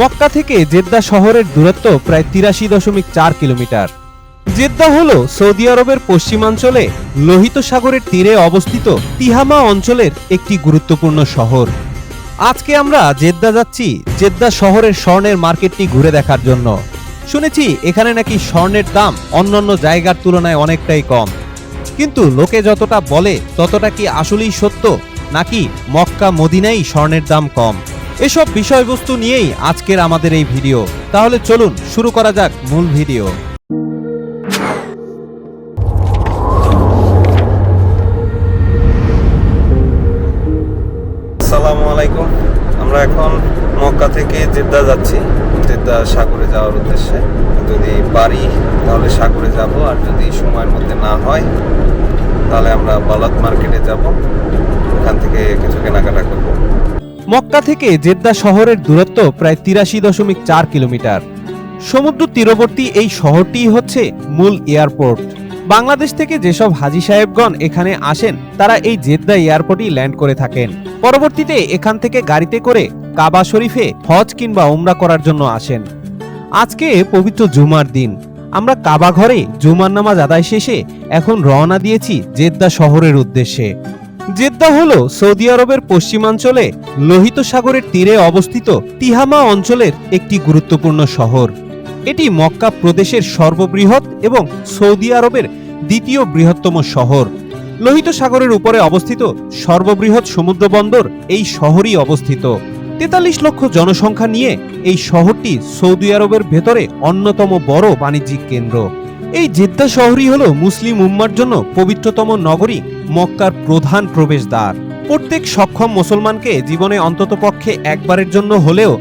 মক্কা থেকে জেদ্দা শহরের দূরত্ব প্রায় তিরাশি দশমিক চার কিলোমিটার। জেদ্দা হল সৌদি আরবের পশ্চিমাঞ্চলে লোহিত সাগরের তীরে অবস্থিত তিহামা অঞ্চলের একটি গুরুত্বপূর্ণ শহর। আজকে আমরা জেদ্দা যাচ্ছি জেদ্দা শহরের স্বর্ণের মার্কেটটি ঘুরে দেখার জন্য। শুনেছি এখানে নাকি স্বর্ণের দাম অন্যান্য জায়গার তুলনায় অনেকটাই কম। কিন্তু লোকে যতটা বলে ততটা কি আসলেই সত্য? নাকি মক্কা মদিনাই স্বর্ণের দাম কম? এসব বিষয়বস্তু নিয়েই আজকের আমাদের এই ভিডিও। তাহলে চলুন, শুরু করা যাক মূল ভিডিও। আসসালামু আলাইকুম। আমরা এখন মক্কা থেকে জেদ্দা যাচ্ছি। জেদ্দা সাগরে যাওয়ার উদ্দেশ্যে। যদি পারি, তাহলে সাগরে যাব। আর যদি সময়ের মধ্যে না হয়, তাহলে আমরা বালাত মার্কেটে যাব। ওখান থেকে কিছু কেনাকাটা করব। মক্কা থেকে জেদ্দা শহরের দূরত্ব প্রায় তিরাশি দশমিক চার কিলোমিটার। সমুদ্র তীরবর্তী এই শহরটি হচ্ছে মূল এয়ারপোর্ট। বাংলাদেশ থেকে যেসব হাজি সাহেবগণ এখানে আসেন, তারা এই জেদ্দা এয়ারপোর্টই ল্যান্ড করে থাকেন। পরবর্তীতে এখান থেকে গাড়িতে করে কাবা শরীফে হজ কিংবা উমরা করার জন্য আসেন। আজকে পবিত্র জুমার দিন। আমরা কাবা ঘরে জুমার নামাজ আদায় শেষে এখন রওনা দিয়েছি জেদ্দা শহরের উদ্দেশ্যে। জেদ্দা হল সৌদি আরবের পশ্চিমাঞ্চলে লোহিত সাগরের তীরে অবস্থিত তিহামা অঞ্চলের একটি গুরুত্বপূর্ণ শহর। এটি মক্কা প্রদেশের সর্ববৃহৎ এবং সৌদি আরবের দ্বিতীয় বৃহত্তম শহর। লোহিত সাগরের উপরে অবস্থিত সর্ববৃহৎ সমুদ্র বন্দর এই শহরই অবস্থিত। তেতাল্লিশ লক্ষ জনসংখ্যা নিয়ে এই শহরটি সৌদি আরবের ভেতরে অন্যতম বড় বাণিজ্যিক কেন্দ্র। এই জেদ্দা শহরই হল মুসলিম উম্মার জন্য পবিত্রতম নগরী, মক্কার প্রধান প্রবেশদ্বার। প্রত্যেক সক্ষম মুসলমানকে জীবনে অন্ততপক্ষে একবারের জন্য হলেও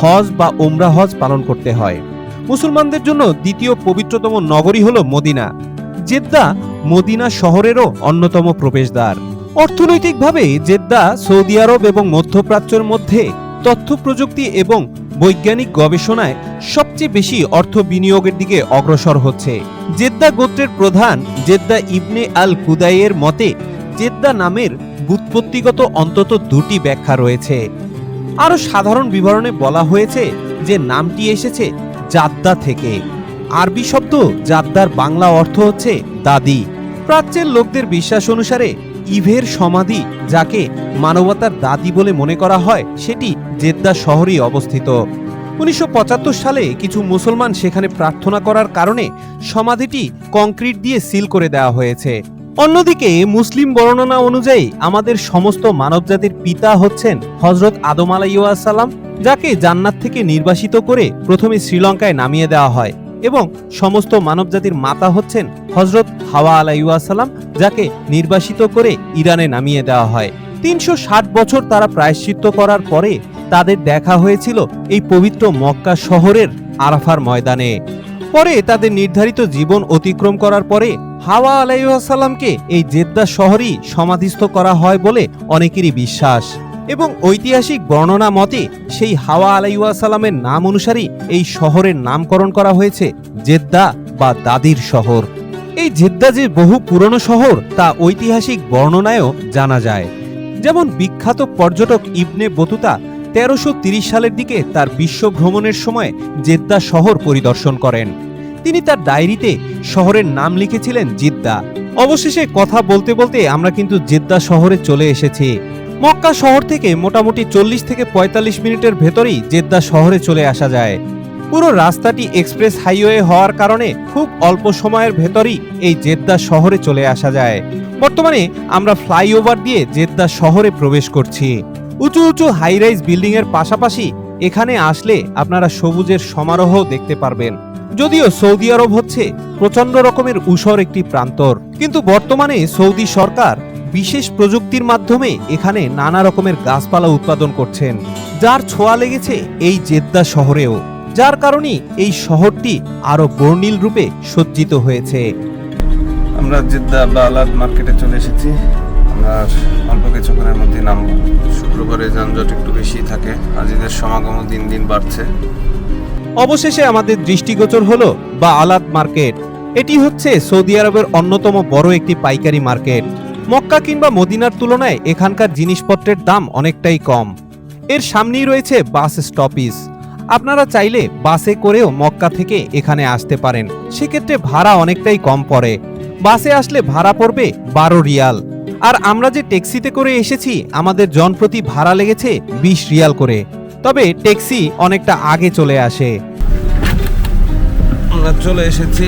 হজ বা ওমরা হজ পালন করতে হয়। মুসলমানদের জন্য দ্বিতীয় পবিত্রতম নগরী হল মদিনা। জেদ্দা মদিনা শহরেরও অন্যতম প্রবেশদ্বার। অর্থনৈতিকভাবে জেদ্দা সৌদি আরব এবং মধ্যপ্রাচ্যের মধ্যে তথ্য প্রযুক্তি এবং বৈজ্ঞানিক গবেষণায় সবচেয়ে বেশি অর্থ বিনিয়োগের দিকে অগ্রসর হচ্ছে। জেদ্দা গোত্রের প্রধান জেদ্দা ইবনে আল কুদাইয়ের মতে, জেদ্দা নামের বুৎপত্তিগত অন্তত দুটি ব্যাখ্যা রয়েছে। আরও সাধারণ বিবরণে বলা হয়েছে যে নামটি এসেছে জাদ্দা থেকে। আরবি শব্দ জাদ্দার বাংলা অর্থ হচ্ছে দাদি। প্রাচ্যের লোকদের বিশ্বাস অনুসারে ইভের সমাধি, যাকে মানবতার দাদি বলে মনে করা হয়, সেটি জেদ্দা শহরেই অবস্থিত। উনিশশো পঁচাত্তর সালে কিছু মুসলমান সেখানে প্রার্থনা করার কারণে সমাধিটি কংক্রিট দিয়ে সিল করে দেওয়া হয়েছে। অন্যদিকে মুসলিম বর্ণনা অনুযায়ী আমাদের সমস্ত মানবজাতির পিতা হচ্ছেন হজরত আদম আলাইসাল্লাম যাকে জান্নাত থেকে নির্বাসিত করে প্রথমে শ্রীলঙ্কায় নামিয়ে দেওয়া হয়। এবং সমস্ত মানবজাতির মাতা হচ্ছেন হজরত হাওয়া আলাইসাল্লাম যাকে নির্বাসিত করে ইরানে নামিয়ে দেওয়া হয়। তিনশো ষাট বছর তারা প্রায়শ্চিত্ত করার পরে তাদের দেখা হয়েছিল এই পবিত্র মক্কা শহরের আরাফার ময়দানে। পরে তাদের নির্ধারিত জীবন অতিক্রম করার পরে হাওয়া আলাইসাল্লামকে এই জেদ্দা শহরই সমাধিস্থ করা হয় বলে অনেকেরই বিশ্বাস। এবং ঐতিহাসিক বর্ণনা মতে, সেই হাওয়া আলাইসাল্লামের নাম অনুসারেই এই শহরের নামকরণ করা হয়েছে, জেদ্দা বা দাদির শহর। এই জেদ্দা যে বহু পুরনো শহর, তা ঐতিহাসিক বর্ণনায়ও জানা যায়। যেমন বিখ্যাত পর্যটক ইবনে বতুতা তেরোশো সালের দিকে তার বিশ্ব ভ্রমণের সময় জেদ্দা শহর পরিদর্শন করেন। তিনি তার ডায়েরিতে শহরের নাম লিখেছিলেন জিদ্দা। অবশেষে কথা বলতে বলতে আমরা কিন্তু জেদ্দা শহরে চলে এসেছি। মক্কা শহর থেকে মোটামুটি চল্লিশ থেকে পঁয়তাল্লিশ মিনিটের ভেতরেই জেদ্দা শহরে চলে আসা যায়। পুরো রাস্তাটি এক্সপ্রেস হাইওয়ে হওয়ার কারণে খুব অল্প সময়ের ভেতরেই এই জেদ্দা শহরে চলে আসা যায়। বর্তমানে আমরা ফ্লাইওভার দিয়ে জেদ্দা শহরে প্রবেশ করছি। উঁচু উঁচু হাইরাইজ বিল্ডিং এর পাশাপাশি এখানে আসলে আপনারা সবুজের সমারোহ দেখতে পারবেন। যদিও সৌদি আরব হচ্ছে প্রচণ্ড রকমের উষর একটি প্রান্তর। কিন্তু বর্তমানে সৌদি সরকার বিশেষ প্রযুক্তির মাধ্যমে এখানে নানা রকমের গাছপালা উৎপাদন করছেন যার ছোঁয়া লেগেছে এই জেদ্দা শহরেও। যার কারণে এই শহরটি আরও বর্ণিল রূপে সজ্জিত হয়েছে। আমরা জেদ্দা বালাদ মার্কেটে চলে এসেছি। আমরা অল্প কিছুক্ষণের মধ্যে নামবো। শুক্রবারে যানজট একটু বেশি থাকে। হাজিদের সমাগমও দিন দিন বাড়ছে। অবশেষে আমাদের দৃষ্টিগোচর হলো বা আলাদ মার্কেট। এটি হচ্ছে সৌদি আরবের অন্যতম বড় একটি পাইকারি মার্কেট। মক্কা কিংবা মদিনার তুলনায় এখানকার জিনিসপত্রের দাম অনেকটাই কম। এর সামনেই রয়েছে বাস স্টপিস আপনারা চাইলে বাসে করেও মক্কা থেকে এখানে আসতে পারেন। সেক্ষেত্রে ভাড়া অনেকটাই কম পড়ে। বাসে আসলে ভাড়া পড়বে বারো রিয়াল। আর আমরা যে ট্যাক্সিতে করে এসেছি, আমাদের জনপ্রতি ভাড়া লেগেছে বিশ রিয়াল করে। তবে ট্যাক্সি অনেকটা আগে চলে আসে। চলে এসেছি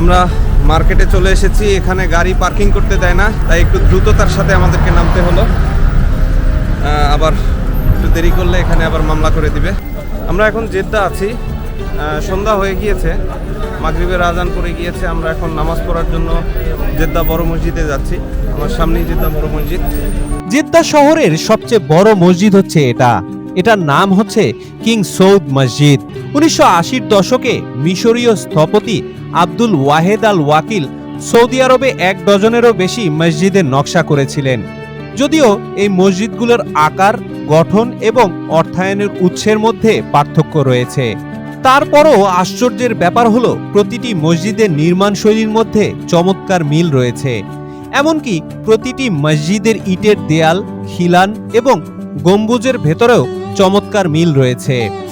আমরা মার্কেটে চলে এসেছি, এখানে গাড়ি পার্কিং করতে দেয় না, তাই একটু দ্রুততার সাথে আমাদেরকে নামতে হলো। আবার একটু দেরি করলে এখানে আবার মামলা করে দিবে। আমরা এখন জেদ্দা আছি। সন্ধ্যা হয়ে গিয়েছে, মাগরিবের আজান পড়ে গিয়েছে, আমরা এখন নামাজ পড়ার জন্য জেদ্দা বড় মসজিদে যাচ্ছি। আমার সামনেই জেদ্দা বড় মসজিদ। জেদ্দা শহরের সবচেয়ে বড় মসজিদ হচ্ছে এটা। এটার নাম হচ্ছে কিং সৌদ মসজিদ। উনিশশো দশকে মিশরীয় স্থপতি Abdul Wahed al Wakil Saudi আরবে এক ডজনেরও বেশি মসজিদের নকশা করেছিলেন। যদিও এই মসজিদগুলোর আকার, গঠন এবং অর্থায়নের উৎসের মধ্যে পার্থক্য রয়েছে। তারপরও আশ্চর্যের ব্যাপার হলো, প্রতিটি মসজিদের নির্মাণ শৈলীর মধ্যে চমৎকার মিল রয়েছে। এমনকি প্রতিটি মসজিদের ইটের দেয়াল, খিলান এবং গম্বুজের ভেতরেও চমৎকার মিল রয়েছে।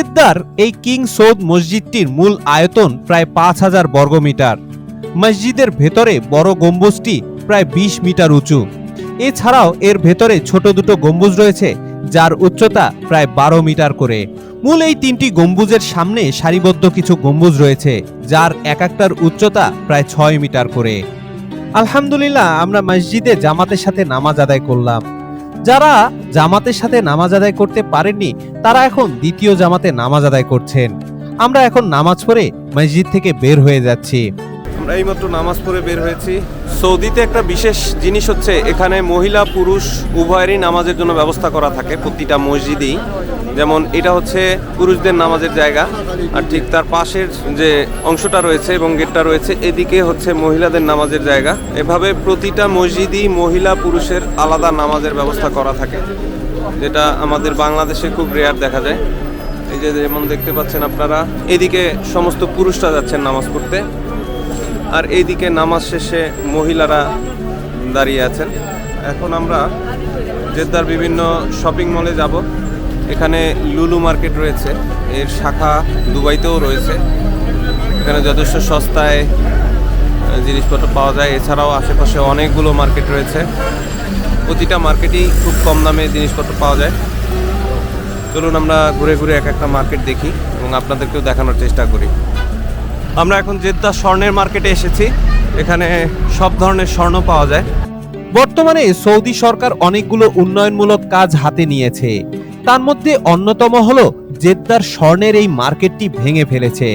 জেদ্দার এই কিং সৌদ মসজিদটির মূল আয়তন প্রায় পাঁচ হাজার বর্গমিটার মসজিদের ভেতরে বড় গম্বুজটি প্রায় বিশ মিটার উঁচু। এছাড়াও এর ভেতরে ছোট দুটো গম্বুজ রয়েছে, যার উচ্চতা প্রায় বারো মিটার করে। মূল এই তিনটি গম্বুজের সামনে সারিবদ্ধ কিছু গম্বুজ রয়েছে, যার এক একটার উচ্চতা প্রায় ছয় মিটার করে। আলহামদুলিল্লাহ, আমরা মসজিদে জামাতের সাথে নামাজ আদায় করলাম। যারা জামাতের সাথে নামাজ আদায় করতে পারেননি, তারা এখন দ্বিতীয় জামাতে নামাজ আদায় করছেন। আমরা এখন নামাজ পড়ে মসজিদ থেকে বের হয়ে যাচ্ছি। আমরা এইমাত্র নামাজ পড়ে বের হয়েছি। সৌদিতে একটা বিশেষ জিনিস হচ্ছে, এখানে মহিলা, পুরুষ উভয়েরই নামাজের জন্য ব্যবস্থা করা থাকে প্রতিটা মসজিদেই। যেমন এটা হচ্ছে পুরুষদের নামাজের জায়গা, আর ঠিক তার পাশের যে অংশটা রয়েছে এবং গেটটা রয়েছে, এদিকে হচ্ছে মহিলাদের নামাজের জায়গা। এভাবে প্রতিটা মসজিদই মহিলা, পুরুষের আলাদা নামাজের ব্যবস্থা করা থাকে, যেটা আমাদের বাংলাদেশে খুব রেয়ার দেখা যায়। এই যে যেমন দেখতে পাচ্ছেন আপনারা, এদিকে সমস্ত পুরুষরা যাচ্ছেন নামাজ পড়তে। আর এইদিকে নামাজ শেষে মহিলারা দাঁড়িয়ে আছেন। এখন আমরা জেদ্দার বিভিন্ন শপিং মলে যাব। এখানে লুলু মার্কেট রয়েছে। এর শাখা দুবাইতেও রয়েছে। এখানে যথেষ্ট সস্তায় জিনিসপত্র পাওয়া যায়। এছাড়াও আশেপাশে অনেকগুলো মার্কেট রয়েছে। প্রতিটা মার্কেটেই খুব কম দামে জিনিসপত্র পাওয়া যায়। চলুন আমরা ঘুরে ঘুরে এক একটা মার্কেট দেখি এবং আপনাদেরকেও দেখানোর চেষ্টা করি। আমরা এখন জেদ্দা স্বর্ণের মার্কেটে এসেছি। এখানে সব ধরনের স্বর্ণ পাওয়া যায়। বর্তমানে সৌদি সরকার অনেকগুলো উন্নয়নমূলক কাজ হাতে নিয়েছে। তার মধ্যে অন্যতম হলো জেদ্দার স্বর্ণের এই মার্কেটটি ভেঙে ফেলেছে।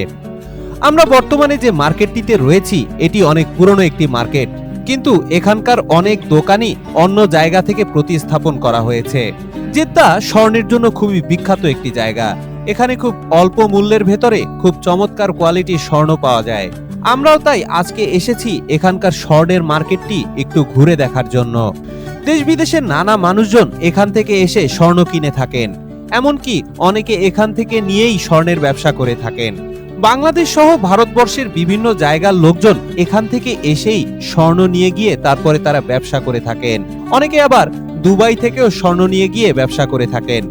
আমরা বর্তমানে যে মার্কেটটিতে রয়েছি, এটি অনেক পুরনো একটি মার্কেট কিন্তু এখানকার অনেক দোকানই অন্য জায়গা থেকে প্রতিস্থাপন করা হয়েছে। জেদ্দা স্বর্ণের জন্য খুবই বিখ্যাত একটি জায়গা। এখানে খুব অল্প মূল্যের ভেতরে খুব চমৎকার কোয়ালিটির স্বর্ণ পাওয়া যায়। আমরাও তাই আজকে এসেছি এখানকার স্বর্ণের মার্কেটটি একটু ঘুরে দেখার জন্য। দেশ বিদেশের নানা মানুষজন এখান থেকে এসে স্বর্ণ কিনে থাকেন। এমনকি অনেকে এখান থেকে নিয়েই স্বর্ণের ব্যবসা করে থাকেন। বাংলাদেশ সহ ভারতবর্ষের বিভিন্ন জায়গার লোকজন এখান থেকে এসেই স্বর্ণ নিয়ে গিয়ে তারপরে তারা ব্যবসা করে থাকেন। অনেকে আবার দুবাই থেকেও স্বর্ণ নিয়ে গিয়ে ব্যবসা করে থাকেন।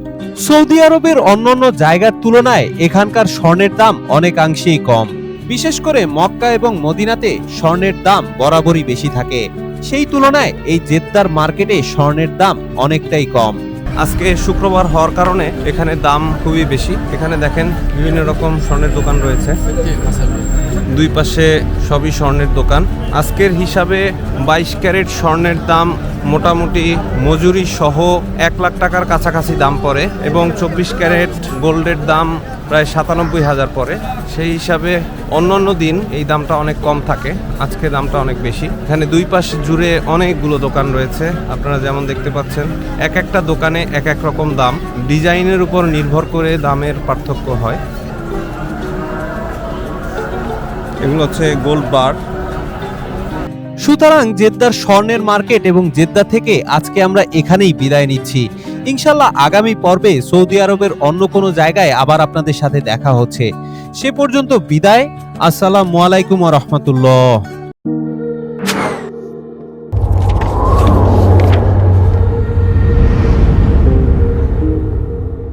সৌদি আরবের অন্যান্য জায়গার তুলনায় এখানকার স্বর্ণের দাম অনেকাংশেই কম। বিশেষ করে মক্কা এবং মদিনাতে স্বর্ণের দাম বরাবরই বেশি থাকে। সেই তুলনায় এই জেদ্দার মার্কেটে স্বর্ণের দাম অনেকটাই কম। আজকে শুক্রবার হওয়ার কারণে এখানে দাম খুবই বেশি। এখানে দেখেন বিভিন্ন রকম স্বর্ণের দোকান রয়েছে। দুই পাশে সবই স্বর্ণের দোকান। আজকের হিসাবে বাইশ ক্যারেট স্বর্ণের দাম মোটামুটি মজুরি সহ এক লাখ টাকার কাছাকাছি দাম পড়ে এবং চব্বিশ ক্যারেট গোল্ডের দাম প্রায় সাতানব্বই হাজার পরে। সেই হিসাবে অন্য অন্য দিন এই দামটা অনেক কম থাকে। আজকে দামটা অনেক বেশি। এখানে দুই পাশ জুড়ে অনেকগুলো দোকান রয়েছে। আপনারা যেমন দেখতে পাচ্ছেন, এক একটা দোকানে এক এক রকম দাম। ডিজাইনের উপর নির্ভর করে দামের পার্থক্য হয়। এগুলো হচ্ছে গোল্ড বার। সুতরাং জেদ্দার স্বর্ণের মার্কেট এবং জেদ্দা থেকে আজকে আমরা এখানেই বিদায় নিচ্ছি। ইনশাল্লাহ আগামী পর্বে সৌদি আরবের অন্য কোনো জায়গায় আবার আপনাদের সাথে দেখা হচ্ছে। সে পর্যন্ত বিদায়। আসসালামু আলাইকুম রহমতুল্লাহ।